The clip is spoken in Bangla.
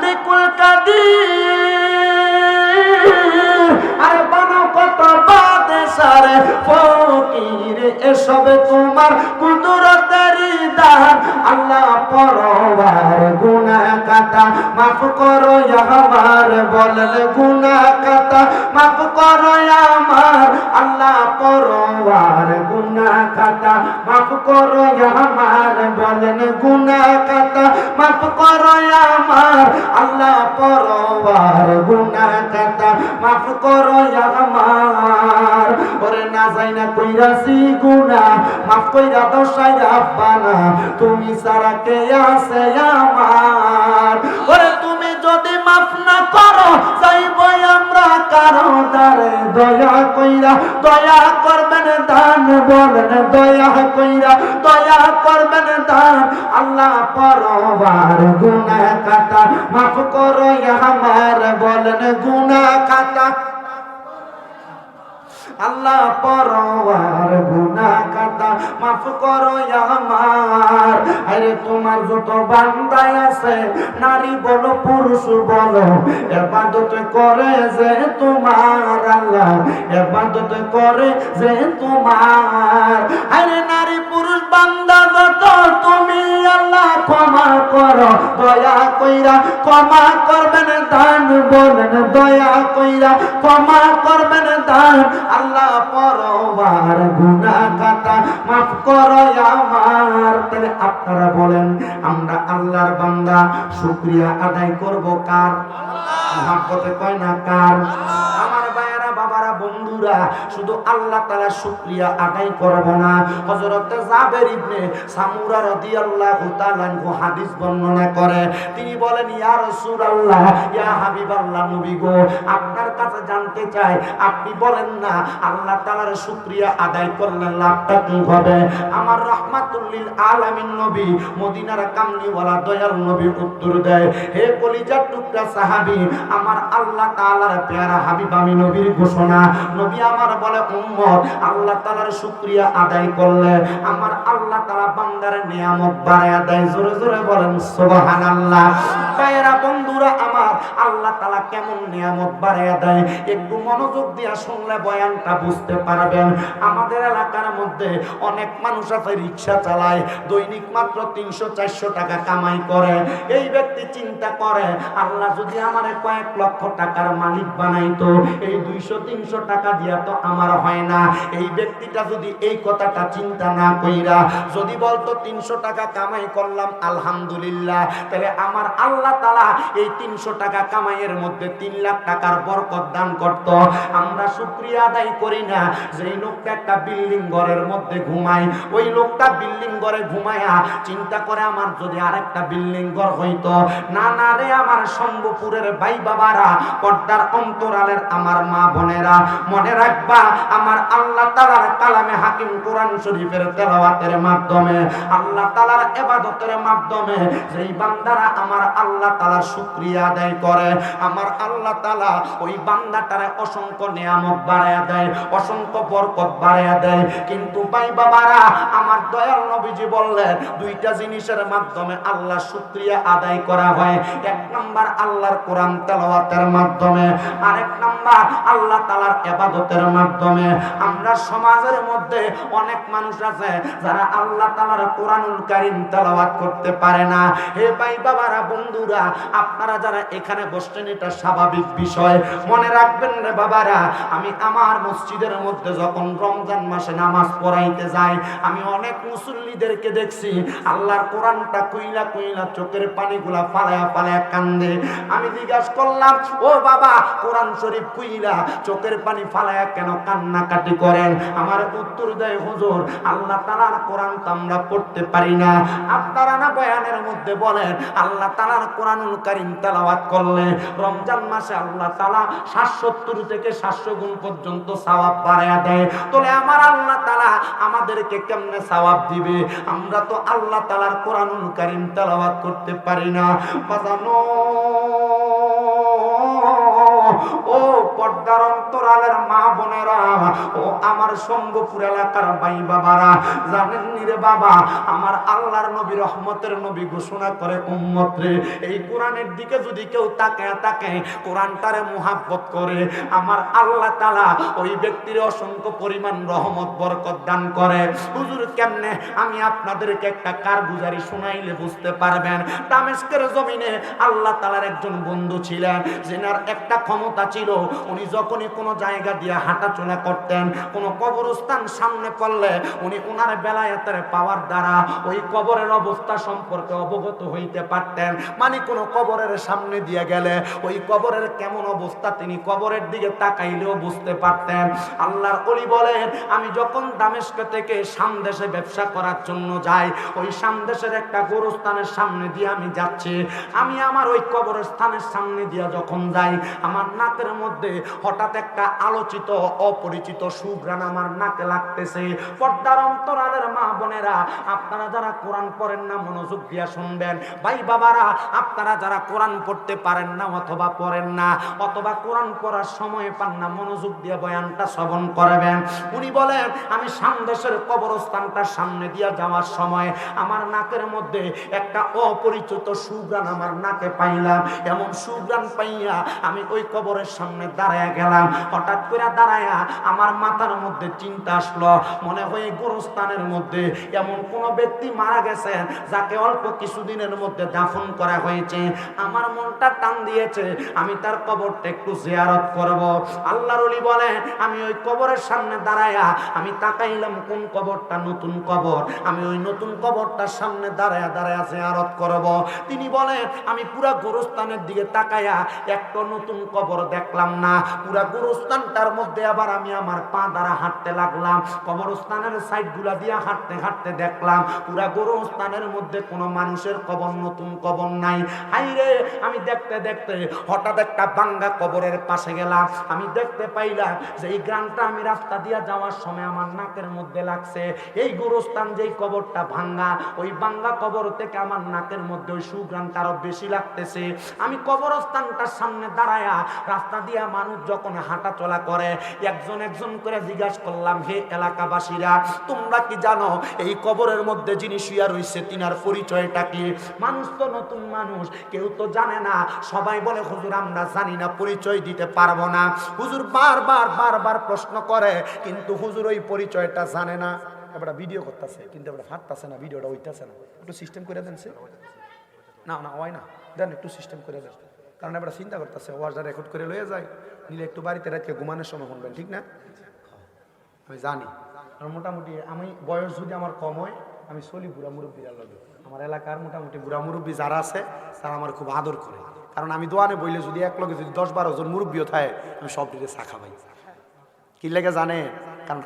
লিকুল কাদির আর বানো কত বাদেশার ফকির এসবে তোমার কুদরতেরই দান আল্লাহ পরবার গুনা কাটা মাফ করো আমার বললে গুনা কাটা মাফ করো আমার আল্লাহ পরবার গুনা কাটা মাফ করো আমার বলেন গুনা কাটা মাফ করো আমার আল্লাহ পরবার গুনা কাটা মাফ করো আমার। ওরে না যাই না কইরাছি গুনা মাফ কইরা দশাই রাব্বানা তুমি সারা কে আছে আমার? ওরে, তুমি যদি মাফ না করো যাইব আমরা কারও দ্বারে। দয়া কইরা, দয়া করবেন দান, বলেন দয়া কইরা, দয়া করবেন দান। আল্লাহ পরবার গুনা কাটা মাফ করো আমার, বলেন গুনা কাটা আল্লাহ পরওয়ার গুনা কাটা মাফ করো আমার আরে তোমার যত বান্দাই আছে, নারী বলো, পুরুষ বলো, এবাদত করে যে তোমার আল্লাহ, এবাদত করে যে তোমার। আরে নারী, পুরুষ, বান্দা যত, তুমি আল্লাহ ক্ষমা করো, দয়া কইরা ক্ষমা করবেন, দান বলেন, দয়া কইরা ক্ষমা করবেন, দান পরবার গুনা কাটা মাফ করো আমার। তাহলে আপনারা বলেন আমরা আল্লাহর বান্দা শুক্রিয়া আদায় করব কার? মহাব্বতে কয় না কার? বাবারা বন্ধুরা শুধু আল্লাহ তাআলা শুকরিয়া আদায় করব না। হযরত জাবের ইবনে সামুরা রাদিয়াল্লাহু তাআলা আনহু হাদিস বর্ণনা করে। তিনি বলেন, ইয়া রাসূলুল্লাহ, ইয়া হাবিবাল্লাহ নবী গো, আপনার কাছে জানতে চাই, আপনি বলেন না, আল্লাহ তাআলার শুকরিয়া আদায় করলে লাভটা কি হবে? আমার রহমাতুল্লিল আলামিন নবী, মদিনার কামলিওয়ালা দয়াল নবী উত্তর দেয়, হে কলিজার টুকরা সাহাবী, আমার আল্লাহ তাআলার পেয়ারা হাবিব আমি নবীর ঘোষণা নবী আমার বলে, উম্মত, আল্লাহ তাআলার শুকরিয়া আদায় করলে আমার আল্লাহ তাআলা বান্দার নিয়ামত বাড়ায়া দেয়। জোরে জোরে বলেন, সুবহানাল্লাহ। ভাইয়েরা, বন্ধুরা আমার, আল্লাহ তাআলা কেমন নিয়ামত বাড়ায়া দেয়? একটু মনোযোগ দিয়া শুনলে বয়ানটা বুঝতে পারবেন। আমাদের এলাকার মধ্যে অনেক মানুষ আছে, রিক্সা চালায়, দৈনিক মাত্র তিনশো চারশো টাকা কামাই করে। এই ব্যক্তি চিন্তা করে, আল্লাহ যদি আমার কয়েক লক্ষ টাকার মালিক বানাইতো, এই দুইশো তিনশো টাকা দিয়া তো আমার হয় না। এই ব্যক্তিটা যদি এই কথাটা চিন্তা না কইরা যদি বলতো, তিনশো টাকা কামাই করলাম, আলহামদুলিল্লাহ। তাহলে আমার আল্লাহ তালা এই তিনশো টাকা কামাইয়ের মধ্যে তিন লাখ টাকার বরকত দান করত। আমরা আদায় করি না। যে লোকটা একটা বিল্ডিং ঘরের মধ্যে ঘুমায়, ওই লোকটা বিল্ডিং ঘরে ঘুমায়া চিন্তা করে আমার যদি আরেকটা বিল্ডিং ঘর হইতো। না না রে আমার শম্ভুপুরের ভাই বাবারা, পর্দার অন্তরালের আমার মা বোনেরা মনে রাখবা, আমার আল্লাহ তালার কালামে হাকিম কোরআন শরীফের তেলাওয়াতের মাধ্যমে, আল্লাহ তালার এবাদতের মাধ্যমে যেই বান্দারা আমার আল্লাহ তালার শুক্রিয়া আদায় করে, আমার আল্লাহ তালা ওই বান্দাটারে অসংখ্য নিয়ামত বাড়ায়া দেয়, অসংখ্য বরকত বাড়ায়া দেয়। কিন্তু ভাই বাবারা, আমার দয়াল নবীজি বললেন, দুইটা জিনিসের মাধ্যমে আল্লাহ শুক্রিয়া আদায় করা হয়। এক নাম্বার আল্লাহর কোরআন তেলাওয়াতের মাধ্যমে, আরেক নাম্বার আল্লাহ তালার এবাদতের মাধ্যমে আমরা সমাজের মধ্যে অনেক মানুষ আছে যারা আল্লাহ তালার কোরআনুল কারিম তেলাওয়াত করতে পারে না। হে ভাই বাবারা, বন্ধুরা, আপনারা যারা এখানে বসছেন, এটা স্বাভাবিক বিষয়। মনে রাখবেন রে বাবারা, আমি আমার মসজিদের মধ্যে যখন রমজান মাসে নামাজ পড়াইতে যাই, আমি অনেক মুসল্লিদেরকে দেখছি, আল্লাহর কোরআনটা কইলা কইলা চোখের পানিগুলা ফালায়া ফালায়া কান্দে। আমি জিজ্ঞাসা করলাম, ও বাবা, কোরআন শরীফ কইলা চোখের পানি ফালায়া কেন কান্নাকাটি করেন? আমার উত্তর দেয়, হুজুর, আল্লাহ তাআলার কোরআন তো আমরা পড়তে পারি না। আপনারা না বয়ানের মধ্যে বলেন, আল্লাহ তাআলার কোরআনুল কারীম তেলাওয়াত করলে রমজান মাসে আল্লাহ তাআলা 770 থেকে 700 গুণ পর্যন্ত সওয়াব বাড়ায়া দেয়। তাহলে আমার আল্লাহ তাআলা আমাদেরকে কেমনে সওয়াব দিবে? আমরা তো আল্লাহ তালার কোরআনুল কারীম তেলাওয়াত করতে পারি না। বাজানো ও পর্দার অন্তরালের মা বোনেরা, ও আমার সঙ্গপুর এলাকার ভাই বাবারা জানেন নি রে বাবা, আমার আল্লাহর নবী রহমতের নবী ঘোষণা করে উম্মত রে, এই কোরআনের দিকে যদি কেউ তাকে তাকে কোরআনটারে মুহাব্বত করে, আমার আল্লাহ তাআলা ওই ব্যক্তির অসংখ্য পরিমাণ রহমত, বরকত দান করে। হুজুর, কেমনে? আমি আপনাদেরকে একটা কারগুজারি শোনাইলে বুঝতে পারবেন। দামেস্কের জমিনে আল্লাহ তাআলার একজন বন্ধু ছিলেন, যেনার একটা ক্ষমতা ছিল, উনি যখনই কোনো জায়গা দিয়ে হাঁটাচলা করতেন, কোনো কবরস্থান সামনে পড়লে উনি ওনার বেলায়েতের পাওয়ার দ্বারা ওই কবরের অবস্থা সম্পর্কে অবগত হইতে পারতেন। মানে কোনো কবরের সামনে দিয়ে গেলে ওই কবরের কেমন অবস্থা তিনি কবরের দিকে তাকাইলেও বুঝতে পারতেন। আল্লাহর অলি বলেন, আমি যখন দামেস্ক থেকে সামদেশে ব্যবসা করার জন্য যাই, ওই সামদেশের একটা গোরস্থানের সামনে দিয়ে আমি যাচ্ছি। আমি আমার ওই কবরস্থানের সামনে দিয়ে যখন যাই, আমার নাকের মধ্যে হঠাৎ একটা আলোচিত, অপরিচিত সুগ্রাণ আমার নাকে লাগতেছে। পর্দার অন্তরালের মা বোনেরা, আপনারা যারা কোরআন পড়েন না, মনোযোগ দিয়া শুনবেন। ভাই বাবারা, আপনারা যারা কোরআন পড়তে পারেন না অথবা পড়েন না, অথবা কোরআন পড়ার সময় পান না, মনোযোগ দিয়ে বয়ানটা শ্রবণ করবেন। উনি বলেন, আমি সামদেশের কবরস্থানটার সামনে দিয়া যাওয়ার সময় আমার নাকের মধ্যে একটা অপরিচিত সুগ্রাণ আমার নাকে পাইলাম। এমন সুগ্রাণ পাইয়া আমি ওই কবরের সামনে দাঁড়ায় গেলাম। হঠাৎ করে দাঁড়ায়া আমার মাথার মধ্যে চিন্তা আসলো। মনে হয় গোরস্থানের মধ্যে এমন কোন ব্যক্তি মারা গেছেন যাকে অল্প কিছুদিনের মধ্যে দাফন করা হয়েছে। আমার মনটা টান দিয়েছে। আমি তার কবরটা একটু জিয়ারত করব। আল্লাহর ওলি বলে আমি ওই কবরের সামনে দাঁড়ায়া আমি তাকাইলাম, কোন কবরটা নতুন কবর? আমি ওই নতুন কবরটার সামনে দাঁড়ায়া দাঁড়ায়া জিয়ারত করব। তিনি বলেন, আমি পুরা গোরস্থানের দিকে তাকায়া একটা নতুন কবর দেখলাম না। পুরা গোরস্থানটার মধ্যে আবার আমি আমার পা দ্বারা হাঁটতে লাগলাম। কবরস্থানের সাইডগুলা দিয়ে হাঁটতে হাঁটতে দেখলাম, পুরা গোরস্থানের মধ্যে কোনো মানুষের কবর, নতুন কবর নাই। রে, আমি দেখতে দেখতে হঠাৎ একটা বাঙ্গা কবরের পাশে গেলাম। আমি দেখতে পাইলাম যে এই গ্রামটা আমি রাস্তা দিয়ে যাওয়ার সময় আমার নাকের মধ্যে লাগছে। এই গোরস্থান যেই কবরটা ভাঙ্গা, ওই বাঙ্গা কবর থেকে আমার নাকের মধ্যে ওই সুগ্রামটা আরও বেশি লাগতেছে। আমি কবরস্থানটার সামনে দাঁড়ায়া রাস্তা দিয়া মানুষ যখন হাঁটা চলা করে, একজন একজন করে জিজ্ঞাসা করলাম, হে এলাকাবাসীরা, তোমরা কি জানো এই কবরের মধ্যে যিনি শুয়া রয়েছে তিনার পরিচয়টা কি? মানুষ তো নতুন মানুষ, কেউ তো জানে না। সবাই বলে, হুজুর, আমরা জানি না, পরিচয় দিতে পারব না। হুজুর বারবার বারবার প্রশ্ন করে, কিন্তু হুজুর ওই পরিচয়টা জানে না। এবার ভিডিও করতেছে, কিন্তু এবার ফাটতেছে না, ভিডিওটা ওইটাছে না। একটু সিস্টেম করে দেন সে। না না, হয় না। দেন একটু সিস্টেম করে দেন। কারণ এবার চিন্তা করতেছে ওয়াজটা রেকর্ড করে লয়ে যায়, নিলে একটু বাড়িতে রাখতে ঘুমানোর সময় শুনবেন, ঠিক না? আমি জানি। আর মোটামুটি আমি, বয়স যদি আমার কম হয়, আমি চলি বুড়া মুরব্বীরা লগে। আমার এলাকার মোটামুটি বুড়া মুরব্বী যারা আছে, তারা আমার খুব আদর করে। কারণ আমি দোয়ানে বইলে যদি এক লগে যদি দশ বারো জন মুরব্বীও থাকে, আমি সব দিকে চা খাবাই কি লেগে জানে? কারণ